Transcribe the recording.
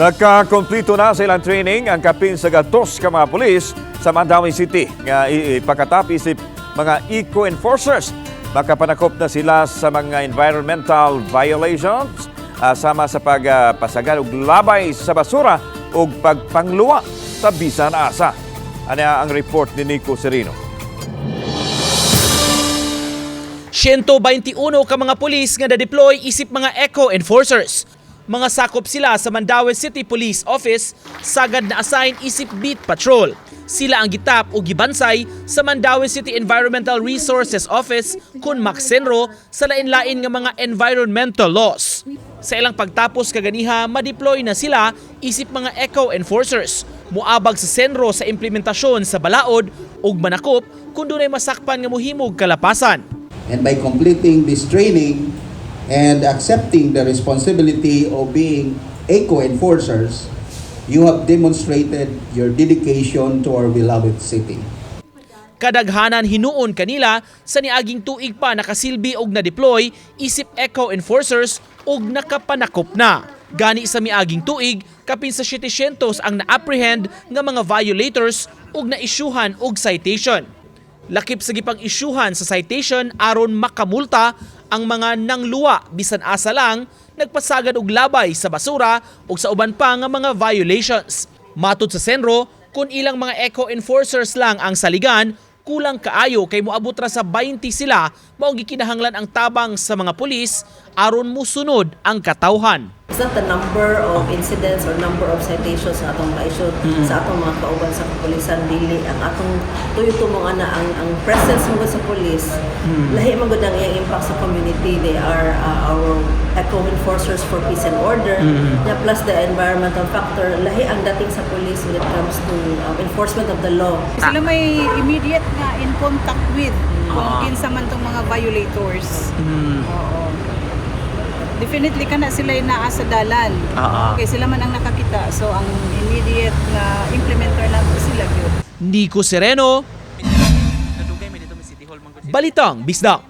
Nagkakomplito na sa ilang training ang kapin sa gatos ka mga pulis sa Mandawi City nga i- i- pagkatap isip mga eco-enforcers. Makapanakop na sila sa mga environmental violations ah, sama sa pagpasagal og labay sa basura ug pagpangluwa sa bisan asa. Ano ang report ni Nico Serino? 121 ka mga pulis nga na-deploy isip mga eco-enforcers. Mga sakop sila sa Mandaue City Police Office, sagad na assign isip beat patrol. Sila ang gitap o gibansay sa Mandaue City Environmental Resources Office kun Maxenro sa lain-lain nga mga environmental laws. Sa ilang pagtapos kaganiha, ma-deploy na sila isip mga eco-enforcers. Muabag sa senro sa implementasyon sa balaod ug manakop kung dunay masakpan nga muhimog kalapasan. And by completing this training and accepting the responsibility of being eco-enforcers, you have demonstrated your dedication to our beloved city. kadaghanan hinuon kanila sa niaging tuig pa nakasilbi og na-deploy isip eco enforcers og nakapanakop na. Gani sa miaging tuig, kapin sa 700 ang na-apprehend nga mga violators og na-isyuhan og citation. Lakip sa gipang isyuhan sa citation aron makamulta ang mga nangluwa bisan asa lang nagpasagad og labay sa basura ug sa uban pa nga mga violations. Matod sa Senro, kung ilang mga eco-enforcers lang ang saligan, kulang kaayo kay moabot ra sa 20 sila mao gikinahanglan ang tabang sa mga pulis aron musunod ang katawhan. Not the number of incidents or number of citations sa atong ma-issue sa atong mga kauban sa kapulisan dili? Ang atong tuyo mo nga na ang ang presence mo sa police lahi man gud ang iyang impact sa community. They are uh, our eco enforcers for peace and order. Yeah, plus the environmental factor. Lahi ang dating sa police when it comes to um, enforcement of the law. Sila may immediate nga in contact with kung kinsa man tong mga violators. Oo. Definitely kana sila yung naa sa dalan. Okay, sila man ang nakakita. So ang immediate nga implementer na po sila gyud. Nico Sereno, Balitang Bisdak.